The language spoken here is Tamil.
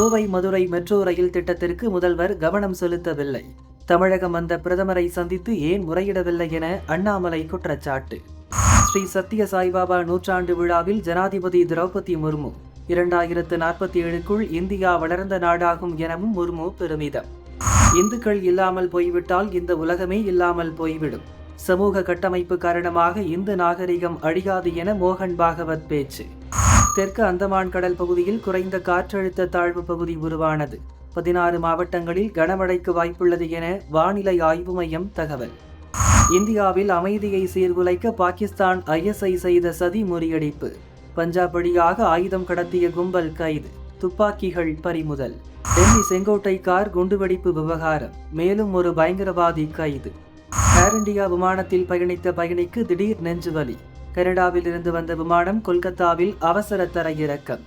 கோவை மதுரை மெட்ரோ ரயில் திட்டத்திற்கு முதல்வர் கவனம் செலுத்தவில்லை. தமிழகம் வந்த பிரதமரை சந்தித்து ஏன் முறையிடவில்லை என அண்ணாமலை குற்றச்சாட்டு. ஸ்ரீ சத்ய சாய்பாபா நூற்றாண்டு விழாவில் ஜனாதிபதி திரௌபதி முர்மு இரண்டாயிரத்து நாற்பத்தி ஏழுக்குள் இந்தியா வளர்ந்த நாடாகும் எனவும் முர்மு பெருமிதம். இந்துக்கள் இல்லாமல் போய்விட்டால் இந்த உலகமே இல்லாமல் போய்விடும். சமூக கட்டமைப்பு காரணமாக இந்து நாகரிகம் அழியாது என மோகன் பாகவத் பேச்சு. தெற்கு அந்தமான் கடல் பகுதியில் குறைந்த காற்றழுத்த தாழ்வு பகுதி உருவானது. பதினாறு மாவட்டங்களில் கனமழைக்கு வாய்ப்புள்ளது என வானிலை ஆய்வு மையம் தகவல். இந்தியாவில் அமைதியை சீர்குலைக்க பாகிஸ்தான் ஐஎஸ்ஐ செய்த சதி முறியடிப்பு. பஞ்சாப் வழியாக ஆயுதம் கடத்திய கும்பல் கைது துப்பாக்கிகள் பறிமுதல். டெல்லி செங்கோட்டை கார் குண்டுவெடிப்பு விவகாரம் மேலும் ஒரு பயங்கரவாதி கைது. ஏர் இந்தியா விமானத்தில் பயணித்த பயணிக்கு திடீர் நெஞ்சுவலி. கனடாவில் இருந்து வந்த விமானம் கொல்கத்தாவில் அவசர தரையிறக்கம்